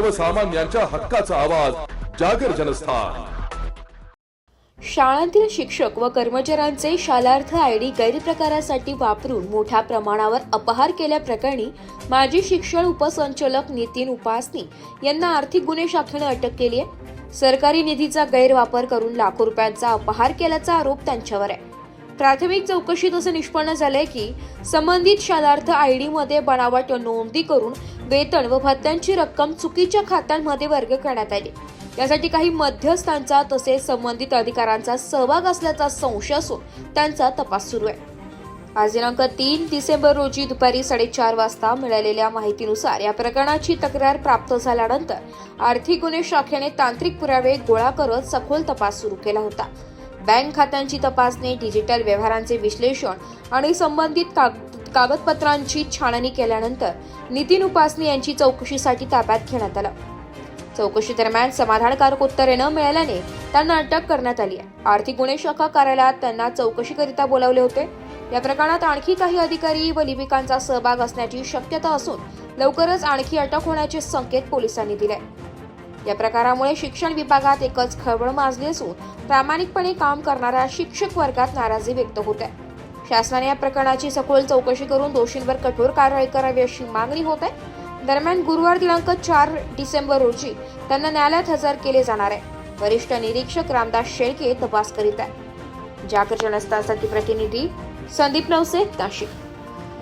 सर्वसामान्यांच्या हक्काचा आवाज जागर जनस्थान. शाळांतील शिक्षक व कर्मचाऱ्यांचे शालार्थ आयडी गैरप्रकारासाठी वापरून मोठ्या प्रमाणावर अपहार केल्याप्रकरणी माजी शिक्षण उपसंचालक नितीन उपासनी यांना आर्थिक गुन्हे शाखेने अटक केली आहे. सरकारी निधीचा गैरवापर करून लाखो रुपयांचा अपहार केल्याचा आरोप त्यांच्यावर आहे. प्राथमिक चौकशीत असं निष्पन्न झालंय की संबंधित शालार्थ आयमध्ये बनावट नोंदी करून वेतन व भत्त्यांची रक्कम चुकीच्या खात्यांमध्ये वर्ग करण्यात आली. यासाठी काही मध्यस्थांचा तसेच संबंधित अधिकाऱ्यांचा सहभाग असल्याचा संशय असून त्यांचा तपास सुरू आहे. आज दिनांक तीन डिसेंबर रोजी दुपारी साडेचार वाजता मिळालेल्या माहितीनुसार या प्रकरणाची तक्रार प्राप्त झाल्यानंतर आर्थिक गुन्हे शाखेने तांत्रिक पुरावे गोळा करत सखोल तपास सुरू केला होता. बँक खात्यांची तपासणी डिजिटल व्यवहारांचे विश्लेषण आणि संबंधित काग- कागदपत्रांची छाननी केल्यानंतर नितीन उपासनी यांची चौकशीसाठी ताब्यात घेण्यात आलं. चौकशी दरम्यान समाधानकारक उत्तरे न मिळाल्याने त्यांना अटक करण्यात आली आहे. आर्थिक गुन्हे शाखा कार्यालयात त्यांना चौकशीकरिता बोलावले होते. या प्रकरणात आणखी काही अधिकारी व लिपिकांचा सहभाग असण्याची शक्यता असून लवकरच आणखी अटक होण्याचे संकेत पोलिसांनी दिले. या प्रकारामुळे शिक्षण विभागात एकच खळबळ माजली असून प्रामाणिकपणे काम करणाऱ्या शिक्षक वर्गात नाराजी व्यक्त होत आहे. शासनाने या प्रकरणाची सखोल चौकशी करून दोषींवर कठोर कारवाई करावी अशी मागणी होत आहे. दरम्यान गुरुवार दिनांक चार डिसेंबर रोजी त्यांना न्यायालयात हजर केले जाणार आहे. वरिष्ठ निरीक्षक रामदास शेळके तपास करीत आहे जागर जनस्थानसाठी प्रतिनिधी संदीप नवसे नाशिक.